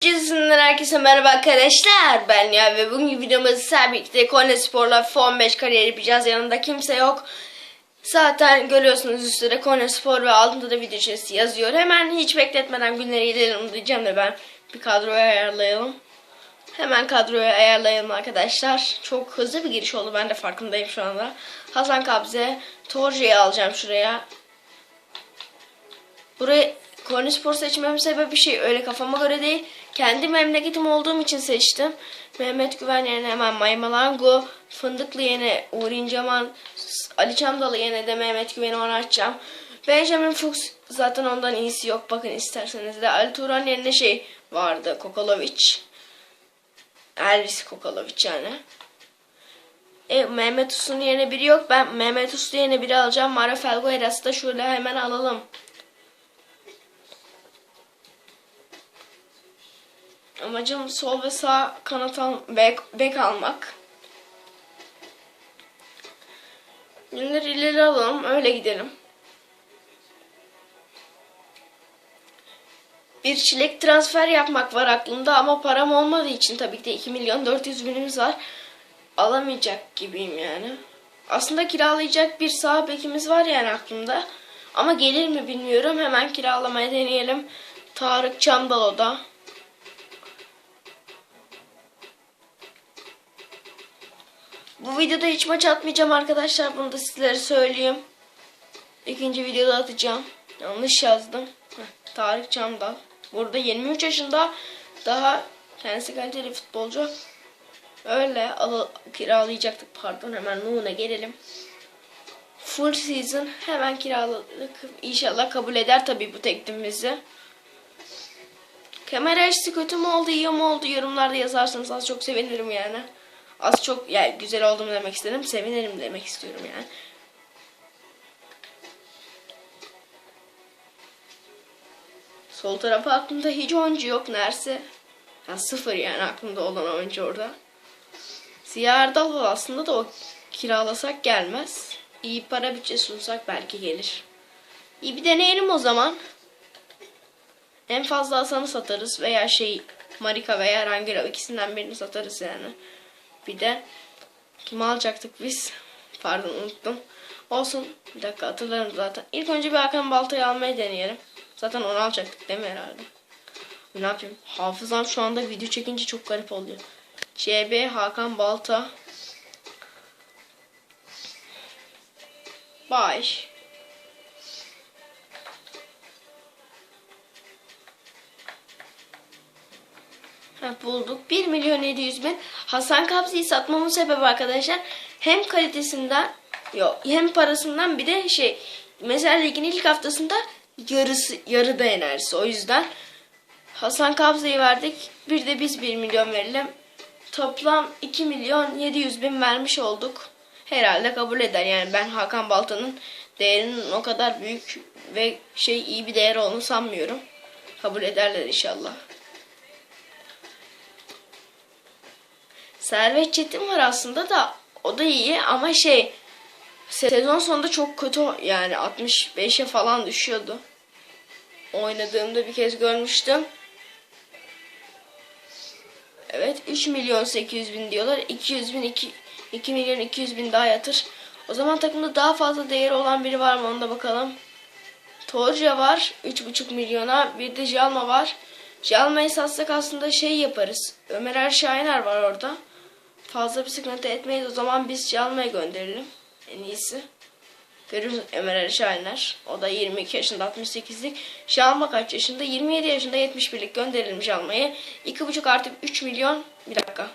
Cizisinden herkese merhaba arkadaşlar. Ben ya ve bugün videomuzda sizlerle birlikte Konya Spor'la F15 kariyeri yapacağız. Yanında kimse yok. Zaten görüyorsunuz üstte Konya Spor ve altında da video içerisi yazıyor. Hemen hiç bekletmeden günleri gidelim diyeceğim de ben bir kadroyu ayarlayalım. Hemen kadroyu ayarlayalım arkadaşlar. Çok hızlı bir giriş oldu. Ben de farkındayım şu anda. Hasan Kabze, Torje'yi alacağım şuraya. Burayı Konyaspor seçmemin sebebi şey öyle kafama göre değil. Kendi memleketim olduğum için seçtim. Mehmet Güven yerine hemen Maymalango, Fındıklı yerine Uğur İnceman, Ali Çamdalı yerine de Mehmet Güven'i oynatacağım. Benjamin Fuchs zaten ondan iyisi yok. Bakın isterseniz de Ali Turan yerine şey vardı. Kokolovic. Elvis Kokolovic yani. E, Mehmet Uslu'nun yerine biri yok. Ben Mehmet Uslu yerine biri alacağım. Mara Felgueras'ı da şöyle hemen alalım. Amacım sol ve sağ kanat al bek, bek almak. Günleri ileri alalım. Öyle gidelim. Bir çilek transfer yapmak var aklımda ama param olmadığı için tabii ki de 2 milyon 400 binimiz var. Alamayacak gibiyim yani. Aslında kiralayacak bir sağ bekimiz var yani aklımda. Ama gelir mi bilmiyorum. Hemen kiralamaya deneyelim. Tarık Çamdalo'da. Bu videoda hiç maç atmayacağım arkadaşlar. Bunu da sizlere söyleyeyim. İkinci videoda atacağım. Yanlış yazdım. Heh, Tarık Çamdal. Burada 23 yaşında daha kendisi kaliteli futbolcu. Öyle al kiralayacaktık pardon hemen Nuh'una gelelim. Full season hemen kiraladık. İnşallah kabul eder tabii bu teklifimizi. Kamera açısı kötü mü oldu iyi mi oldu yorumlarda yazarsanız az çok sevinirim yani. Az çok yani güzel olduğumu demek istedim. Sevinirim demek istiyorum yani. Sol tarafa aklımda hiç oyuncu yok. Nerse ya sıfır yani aklımda olan oyuncu orada. Ziya Erdal aslında da o kiralasak gelmez. İyi para bütçe sunsak belki gelir. İyi bir deneyelim o zaman. En fazla Hasan'ı satarız veya şey Marika veya Rangel ikisinden birini satarız yani. Bir de kimi alacaktık biz? Pardon unuttum. Olsun. Bir dakika hatırlarım zaten. İlk önce bir Hakan Balta'yı almayı deneyelim. Zaten onu alacaktık değil mi herhalde? Ne yapayım? Hafızam şu anda video çekince çok garip oluyor. CB Hakan Balta. Baş. Ha, bulduk. 1 milyon 700 bin. Hasan Kabzi'yi satmamın sebebi arkadaşlar hem kalitesinden yok hem parasından bir de şey mesela ligin ilk haftasında yarısı yarıda enerjisi. O yüzden Hasan Kabzi'yi verdik. Bir de biz 1 milyon verelim. Toplam 2 milyon 700 bin vermiş olduk. Herhalde kabul eder. Yani ben Hakan Balta'nın değerinin o kadar büyük ve şey iyi bir değer olduğunu sanmıyorum. Kabul ederler inşallah. Servet Çetin var aslında da o da iyi ama şey sezon sonunda çok kötü yani 65'e falan düşüyordu. Oynadığımda bir kez görmüştüm. Evet 3 milyon 800 bin diyorlar. 200 bin 2, 2 milyon 200 bin daha yatır. O zaman takımda daha fazla değeri olan biri var mı onu da bakalım. Torja var 3,5 milyona. Bir de Jalma var. Jalma'yı satsak aslında şey yaparız. Ömer Erşahiner var orada. Fazla bir sıkıntı etmeyiz. O zaman biz Jalma'ya gönderelim. En iyisi. Görüyorsunuz Ömer Erşahiner. O da 22 yaşında 68'lik. Jalma kaç yaşında? 27 yaşında 71'lik gönderelim Jalma'ya. 2,5 artı 3 milyon. Bir dakika.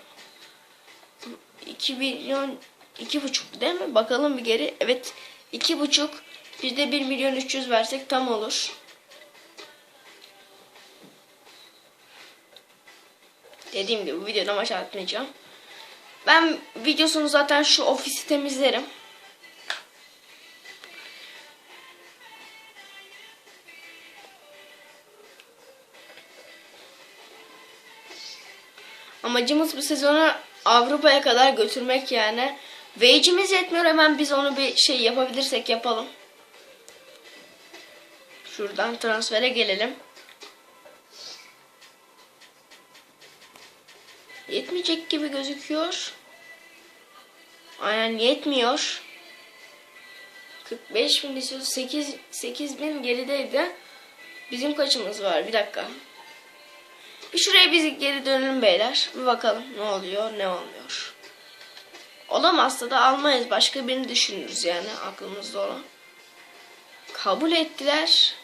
2 milyon 2,5 değil mi? Bakalım bir geri. Evet. 2,5 bir de 1 milyon 300 versek tam olur. Dediğim gibi bu videoda maç atmayacağım. Ben videosunu zaten şu ofisi temizlerim. Amacımız bu sezonu Avrupa'ya kadar götürmek yani. Wage'imiz yetmiyor hemen biz onu bir şey yapabilirsek yapalım. Şuradan transfere gelelim. Yetmeyecek gibi gözüküyor. Aynen yetmiyor. 45 bin istiyoruz. 8, 8 bin gerideydi. Bizim kaçımız var? Bir dakika. Bir şuraya biz geri dönelim beyler. Bir bakalım ne oluyor ne olmuyor. Olamazsa da almayız. Başka birini düşünürüz yani aklımızda olan. Kabul ettiler.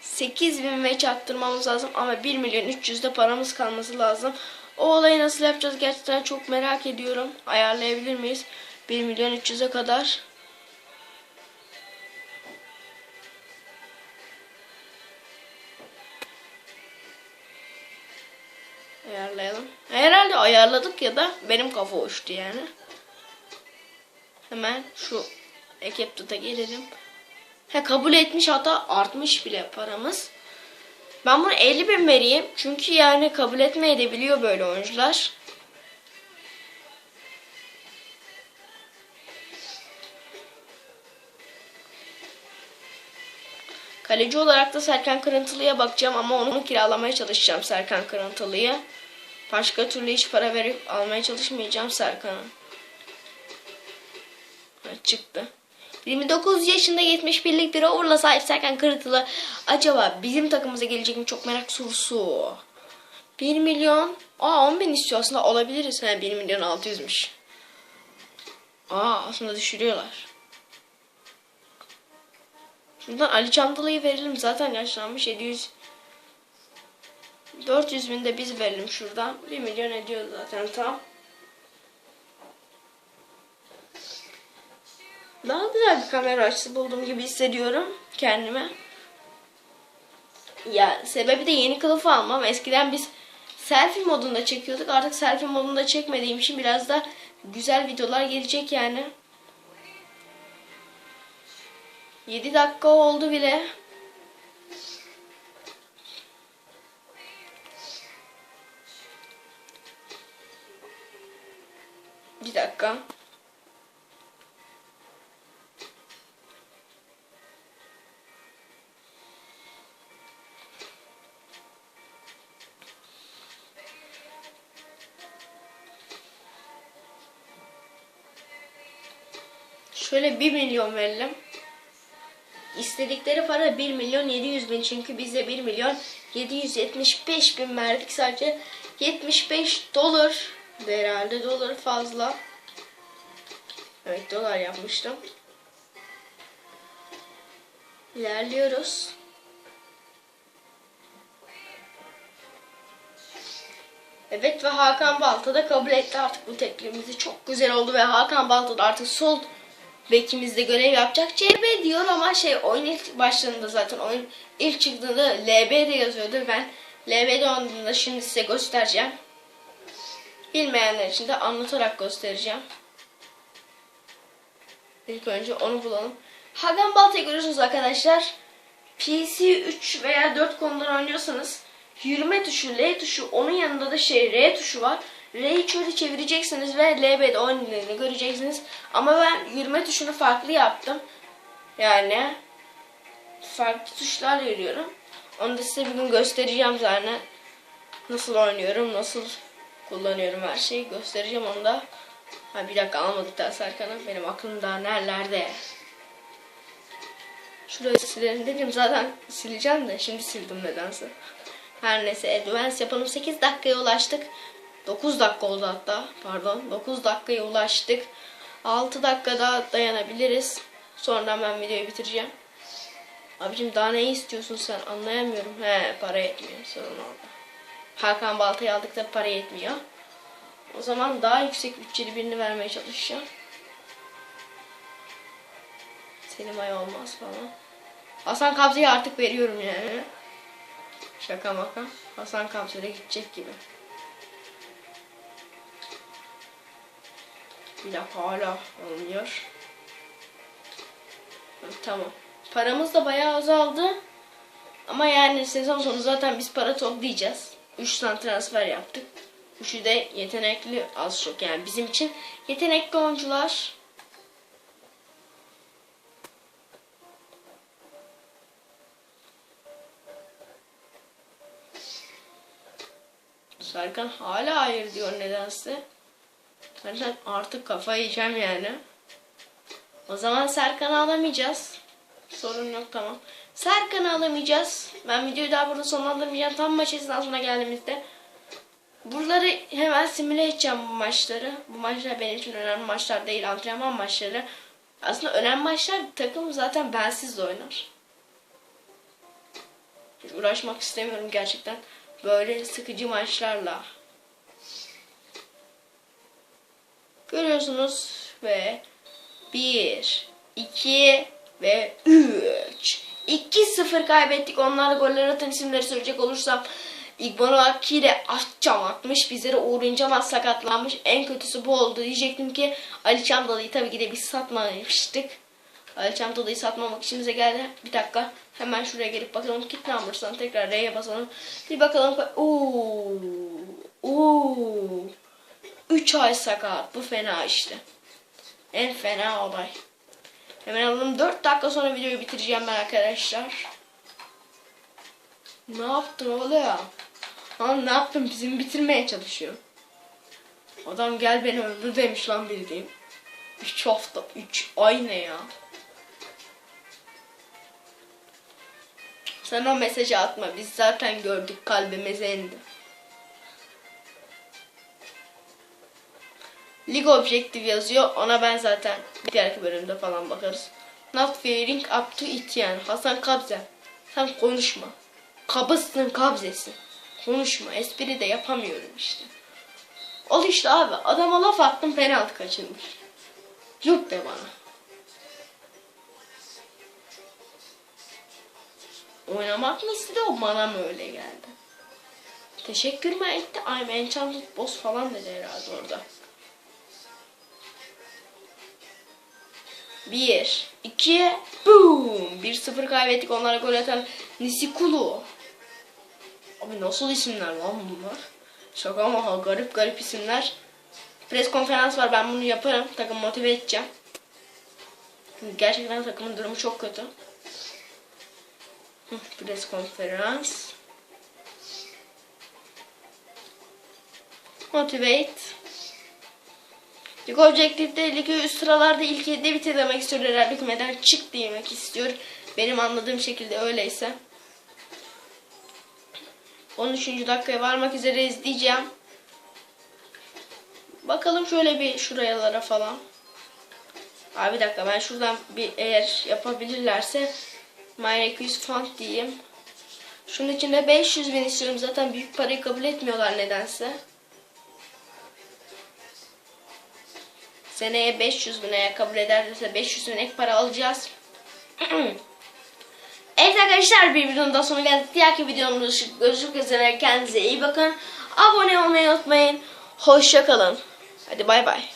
8 bin ve çaktırmamız lazım ama 1 milyon 300 de paramız kalması lazım. O olayı nasıl yapacağız gerçekten çok merak ediyorum. Ayarlayabilir miyiz? 1 milyon 300'e kadar. Ayarlayalım. Herhalde ayarladık ya da benim kafa uçtu yani. Hemen şu Ekeptut'a gelelim. He kabul etmiş hatta artmış bile paramız. Ben bunu 50 bin vereyim. Çünkü yani kabul etmeyi de biliyor böyle oyuncular. Kaleci olarak da Serkan Kırıntılı'ya bakacağım ama onu kiralamaya çalışacağım Serkan Kırıntılı'yı. Başka türlü hiç para verip almaya çalışmayacağım Serkan'a. Çıktı. 29 yaşında 71'lik bir Uğur'la sahip Serkan Kırıntılı acaba bizim takımımıza gelecek mi çok merak sorusu. 1 milyon. Aa 10 bin istiyor aslında olabiliriz. He 1 milyon 600'müş. Aa aslında düşürüyorlar. Şuradan Ali Çandalı'yı verelim. Zaten yaşlanmış 700 400 bin de biz verelim şuradan. 1 milyon ediyor zaten tam. Daha güzel bir kamera açısı bulduğum gibi hissediyorum kendime. Ya sebebi de yeni kılıf almam. Eskiden biz selfie modunda çekiyorduk. Artık selfie modunda çekmediğim için biraz da güzel videolar gelecek yani. 7 dakika oldu bile. Bir dakika. Şöyle 1 milyon verelim. İstedikleri para 1 milyon 700 bin çünkü bize 1 milyon 775 bin verdik sadece 75 dolar herhalde dolar fazla. Evet dolar yapmıştım. İlerliyoruz. Evet ve Hakan Balta da kabul etti artık bu teklifimizi. Çok güzel oldu ve Hakan Balta da artık sol bekimizde görev yapacak. CB diyor ama şey oyun ilk başladığında zaten oyun ilk çıktığında LB'de yazıyordu. Ben LB'de olduğunda şimdi size göstereceğim. Bilmeyenler için de anlatarak göstereceğim. İlk önce onu bulalım. Hagan Balta'yı görüyorsunuz arkadaşlar. PC 3 veya 4 konudan oynuyorsanız yürüme tuşu, L tuşu, onun yanında da şey R tuşu var. R'yi şöyle çevireceksiniz ve LB'de oynadığını göreceksiniz. Ama ben yürüme tuşunu farklı yaptım. Yani farklı tuşlarla yürüyorum. Onu da size bir gün göstereceğim zaten. Nasıl oynuyorum, nasıl kullanıyorum her şeyi göstereceğim onu da. Ha bir dakika almadık daha Serkan'ı. Benim aklım daha nerelerde. Şurayı silelim dedim zaten sileceğim de şimdi sildim nedense. Her neyse advance yapalım. 8 dakikaya ulaştık. 9 dakika oldu hatta. Pardon. 9 dakikaya ulaştık. 6 dakika daha dayanabiliriz. Sonra ben videoyu bitireceğim. Abicim daha ne istiyorsun sen? Anlayamıyorum. He para yetmiyor. Sorun orada. Hakan Balta'yı aldık para yetmiyor. O zaman daha yüksek bütçeli birini vermeye çalışacağım. Selim Ay olmaz falan. Hasan Kabze'yi artık veriyorum yani. Şaka maka. Hasan Kabze'de gidecek gibi. Bir hala olmuyor. Tamam. Paramız da bayağı azaldı. Ama yani sezon sonu zaten biz para toplayacağız. 3 tane transfer yaptık. Üçü de yetenekli az çok yani bizim için yetenekli oyuncular. Serkan hala hayır diyor nedense. Serkan artık kafayı yiyeceğim yani. O zaman Serkan'ı alamayacağız. Sorun yok tamam. Serkan'ı alamayacağız. Ben videoyu daha burada sonlandırmayacağım. Tam maç esnasına geldiğimizde. Buraları hemen simüle edeceğim bu maçları. Bu maçlar benim için önemli maçlar değil. Antrenman maçları. Aslında önemli maçlar takım zaten bensiz oynar. Hiç uğraşmak istemiyorum gerçekten. Böyle sıkıcı maçlarla. Görüyorsunuz ve 1, 2 ve 3. 2-0 kaybettik. Onlar goller atan isimleri söyleyecek olursam İgbanaki ile Atçam atmış. Bizlere Uğur İncemat sakatlanmış. En kötüsü bu oldu. Diyecektim ki Ali Çandalı'yı tabii ki de biz satmamıştık. Ali Çandalı'yı satmamak işimize geldi. Bir dakika. Hemen şuraya gelip bakalım. Kit numbers'dan tekrar R'ye basalım. Bir bakalım. Oo. Oo. 3 ay sakat. Bu fena işte. En fena olay. Hemen alalım. 4 dakika sonra videoyu bitireceğim ben arkadaşlar. Ne yaptın oğlum? Lan ne yaptın? Bizim bitirmeye çalışıyor. Adam gel beni öldür demiş lan bildiğin. 3 hafta, 3 ay ne ya? Sen o mesajı atma. Biz zaten gördük kalbimize indi. League Objective yazıyor. Ona ben zaten bir diğerki bölümde falan bakarız. Not fearing up to yani. Hasan Kabze. Sen konuşma. Kabızsın kabzesin. Konuşma. Espri de yapamıyorum işte. Ol işte abi. Adama laf attım penaltı kaçırmış. Yok de bana. Oynamak mı o bana mı öyle geldi? Teşekkür mü etti? I'm enchanted boss falan dedi herhalde orada. Bir, iki, boom. Bir sıfır kaybettik. Onlara gol atan Nisikulu. Abi nasıl isimler lan bunlar? Şaka ama ha, garip garip isimler. Pres konferans var ben bunu yaparım. Takım motive edeceğim. Gerçekten takımın durumu çok kötü. Pres konferans. Motivate. Lig Objective'de ligi üst sıralarda ilk 7'de bitir demek istiyor herhalde kümeden çık demek istiyor. Benim anladığım şekilde öyleyse. 13. dakikaya varmak üzere izleyeceğim. Bakalım şöyle bir şurayalara falan. Abi bir dakika ben şuradan bir eğer yapabilirlerse My 200 font diyeyim. Şunun içinde 500 bin istiyorum zaten büyük parayı kabul etmiyorlar nedense. Seneye 500 bin kabul ederlerse 500 bin para alacağız. evet arkadaşlar bir videonun daha sonuna geldik. Diğerki videomuzda görüşmek üzere. Kendinize iyi bakın. Abone olmayı unutmayın. Hoşça kalın. Hadi bay bay.